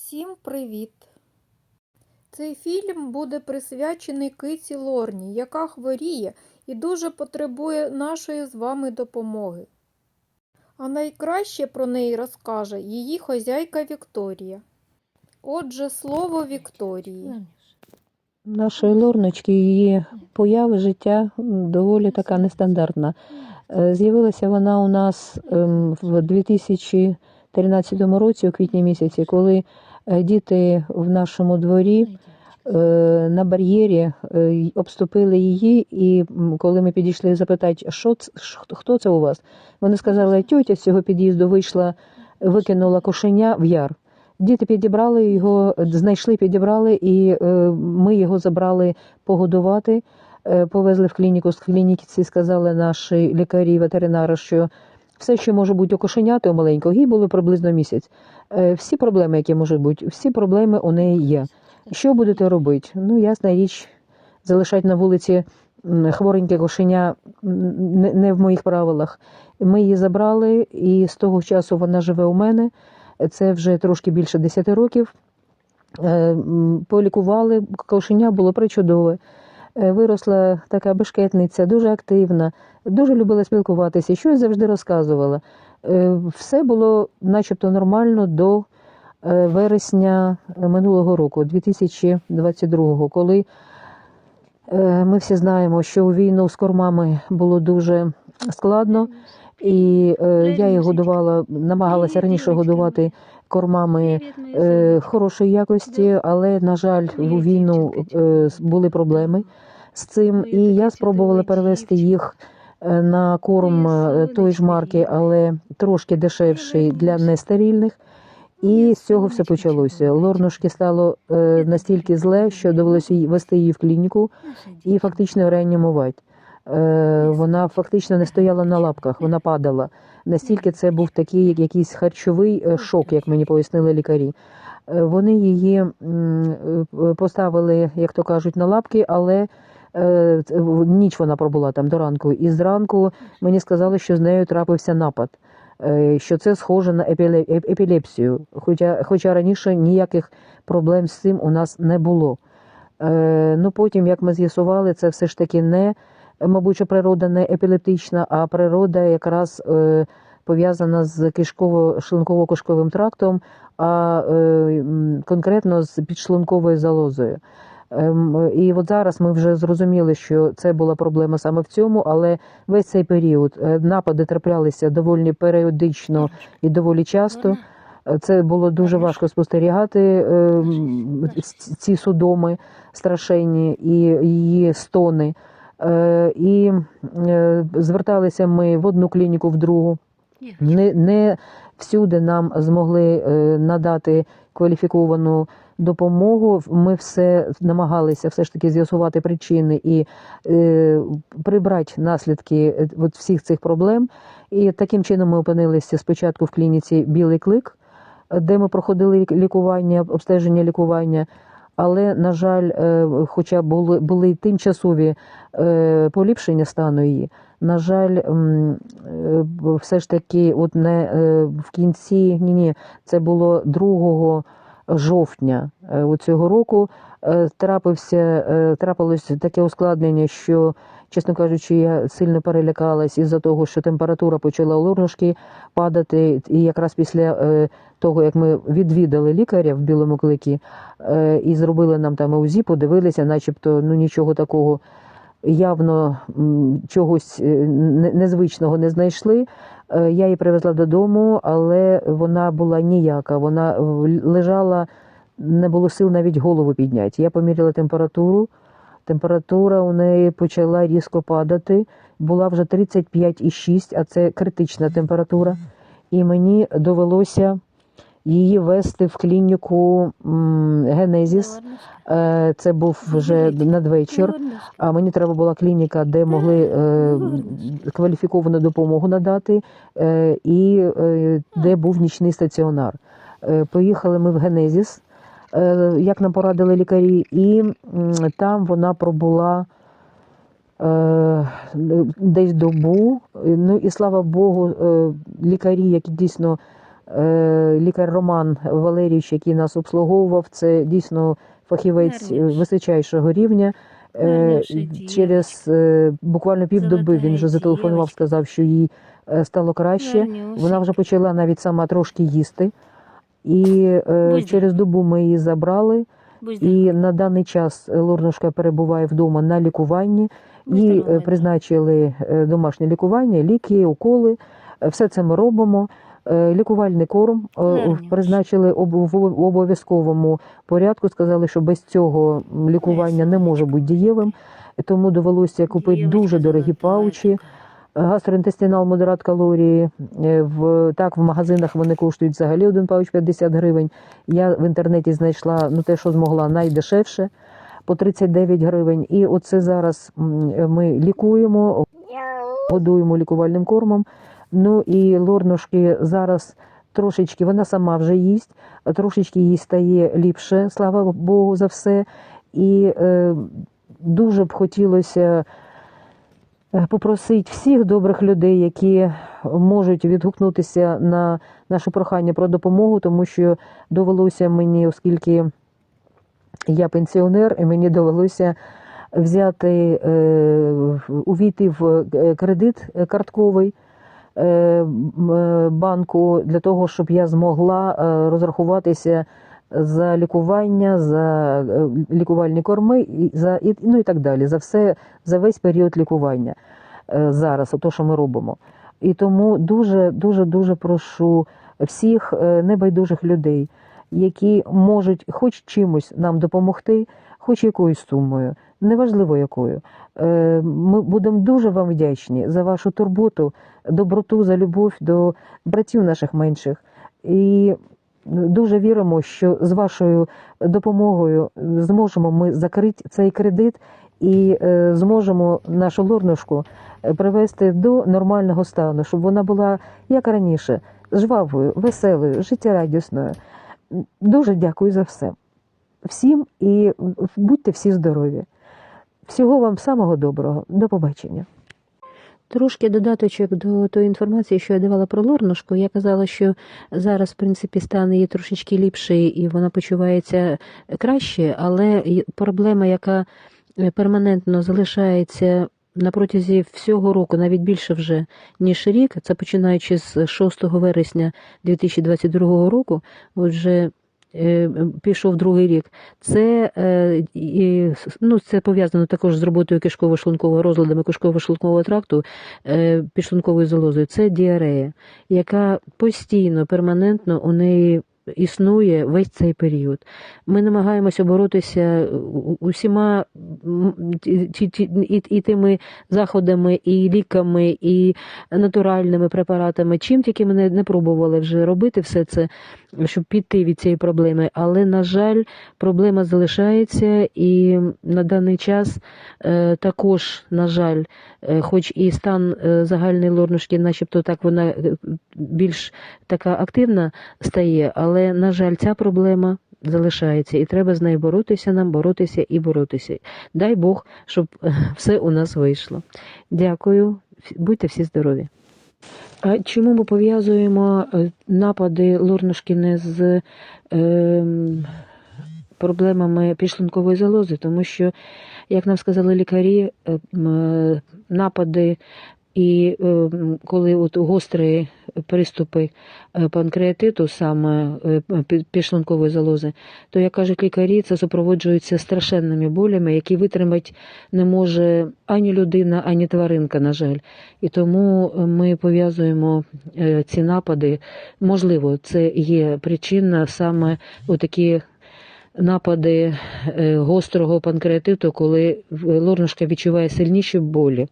Всім привіт! Цей фільм буде присвячений киці Лорні, яка хворіє і дуже потребує нашої з вами допомоги. А найкраще про неї розкаже її хозяйка Вікторія. Отже, слово Вікторії. Нашої Лорночки її поява життя доволі така нестандартна. Е, З'явилася вона у нас ем, в 2013 році, у квітні місяці, коли діти в нашому дворі е, на бар'єрі е, обступили її, і коли ми підійшли запитати, що це, хто це у вас, вони сказали, тьотя з цього під'їзду вийшла, викинула кошеня в яр. Діти підібрали його, знайшли, підібрали, і е, ми його забрали погодувати. Е, повезли в клініку. З клініки сказали наші лікарі, ветеринари, що все, що може бути у кошеняти у маленького, їй було приблизно місяць. Е, всі проблеми, які можуть бути, всі проблеми у неї є. Що будете робити? Ну, ясна річ, залишати на вулиці хвореньке кошеня не, в моїх правилах. Ми її забрали, і з того часу вона живе у мене. Це вже трошки більше 10 років. Е, Полікували, кошеня було причудове. Е, Виросла така бешкетниця, дуже активна, дуже любила спілкуватися, щось завжди розказувала. Е, Все було начебто нормально до е, вересня минулого року, 2022, коли ми всі знаємо, що у війну з кормами було дуже складно. І е, я їх годувала, намагалася раніше годувати кормами е, хорошої якості, але, на жаль, у війну е, були проблеми з цим. І я спробувала перевести їх е, на корм е, тої ж марки, але трошки дешевший для нестерильних. І з цього все почалося. Лорнушки стало е, настільки зле, що довелося вести її в клініку і фактично реанімувати. Е, Вона фактично не стояла на лапках, вона падала. Настільки це був такий якийсь харчовий е, шок, як мені пояснили лікарі. Е, Вони її поставили, як то кажуть, на лапки, але ніч вона пробула там до ранку. І зранку мені сказали, що з нею трапився напад, що це схоже на епілепсію. Хоча, хоча раніше ніяких проблем з цим у нас не було. Ну потім, як ми з'ясували, це все ж таки не, мабуть, що природа не епілептична, а природа якраз е, пов'язана з кишково-шлунково-кишковим трактом, а е, конкретно з підшлунковою залозою. Ем, І от зараз ми вже зрозуміли, що це була проблема саме в цьому, але весь цей період е, напади траплялися доволі періодично і доволі часто. Е, Це було дуже важко спостерігати ці судоми страшенні і її стони. Е, І е, зверталися ми в одну клініку, в другу. Не, не всюди нам змогли е, надати кваліфіковану допомогу. Ми все намагалися все ж таки з'ясувати причини і е, прибрати наслідки от всіх цих проблем. І таким чином ми опинилися спочатку в клініці Білий клик, де ми проходили лікування, обстеження лікування. Але, на жаль, е, хоча були, були тимчасові е, поліпшення стану її, на жаль, е, все ж таки, от не в кінці, ні, ні, це було 2 жовтня цього року. Трапився, трапилось таке ускладнення, що, чесно кажучи, я сильно перелякалась із-за того, що температура почала лорнушки падати. І якраз після е, того, як ми відвідали лікаря в білому кликі е, і зробили нам там УЗІ, подивилися, начебто ну нічого такого явно чогось е, незвичного не знайшли. Я її привезла додому, але вона була ніяка. Вона лежала, не було сил навіть голову підняти. Я поміряла температуру. Температура у неї почала різко падати. Була вже 35,6, а це критична температура. І мені довелося її вести в клініку Генезіс. Е, Це був вже надвечір. А мені треба була клініка, де могли е, кваліфіковану допомогу надати, е, і де був нічний стаціонар. Поїхали ми в Генезіс, як нам порадили лікарі, і там вона пробула е, десь добу. Ну і слава Богу, е, лікарі, які дійсно Е, Лікар Роман Валерійович, який нас обслуговував, це дійсно фахівець Гарніш. е, височайшого рівня. Е, Через е, буквально півдоби він вже зателефонував, сказав, що їй е, стало краще. Гарнюсінька. Вона вже почала навіть сама трошки їсти. І е, через добу ми її забрали. І на даний час Лорнушка перебуває вдома на лікуванні. Їй е, призначили е, домашнє лікування, ліки, уколи. Е, Все це ми робимо. Е, Лікувальний корм е, призначили в обов'язковому порядку. Сказали, що без цього лікування не може бути дієвим, тому довелося купити дуже дорогі паучі. Гастроінтестинал модерат калорії. Е, В, так, в магазинах вони коштують взагалі один пауч 50 гривень. Я в інтернеті знайшла ну, те, що змогла, найдешевше по 39 гривень. І оце зараз ми лікуємо, годуємо лікувальним кормом. Ну і лорнушки зараз трошечки, вона сама вже їсть, трошечки їй стає ліпше, слава Богу, за все. І е, дуже б хотілося е, попросити всіх добрих людей, які можуть відгукнутися на наше прохання про допомогу, тому що довелося мені, оскільки я пенсіонер, і мені довелося взяти, е, увійти в е, кредит картковий банку для того, щоб я змогла розрахуватися за лікування, за е, лікувальні корми і за і, ну і так далі. За все за весь період лікування е, зараз, ото що ми робимо. І тому дуже, дуже, дуже прошу всіх е, небайдужих людей, які можуть хоч чимось нам допомогти, хоч якоюсь сумою, неважливо якою. Ми будемо дуже вам вдячні за вашу турботу, доброту, за любов до братів наших менших. І дуже віримо, що з вашою допомогою зможемо ми закрити цей кредит і е, зможемо нашу лорнушку е, привести до нормального стану, щоб вона була як раніше, жвавою, веселою, життєрадісною. Дуже дякую за все. Всім і будьте всі здорові. Всього вам самого доброго. До побачення. Трошки додаточок до тої інформації, що я давала про Лорнушку. Я казала, що зараз, в принципі, стан її трошечки ліпший і вона почувається краще, але проблема, яка е, перманентно залишається на протязі всього року, навіть більше вже ніж рік, це починаючи з 6 вересня 2022 року, отже. Е, Пішов другий рік. Це, е, ну, це пов'язано також з роботою кишково-шлункового розладами кишково-шлункового тракту е, підшлунковою залозою. Це діарея, яка постійно, перманентно у неї існує весь цей період. Ми намагаємося боротися усіма ті- ті- і, тими заходами, і ліками, і натуральними препаратами. Чим тільки ми не, пробували вже робити все це, щоб піти від цієї проблеми. Але, на жаль, проблема залишається, і на даний час е, також, на жаль, е, хоч і стан е, загальної лорнушки, начебто так вона е, більш така активна стає, але, на жаль, ця проблема залишається, і треба з нею боротися нам, боротися і боротися. Дай Бог, щоб е, все у нас вийшло. Дякую, будьте всі здорові. Чому ми пов'язуємо е, напади Лорнушкіни з ем, проблемами підшлункової залози? Тому що, як нам сказали лікарі, е, е, напади і е, коли от гострі приступи е, панкреатиту, саме е, підшлункової залози, то, як кажуть лікарі, це супроводжується страшенними болями, які витримати не може ані людина, ані тваринка, на жаль. І тому ми пов'язуємо е, ці напади. Можливо, це є причина саме отакі напади е, гострого панкреатиту, коли лорнушка відчуває сильніші болі.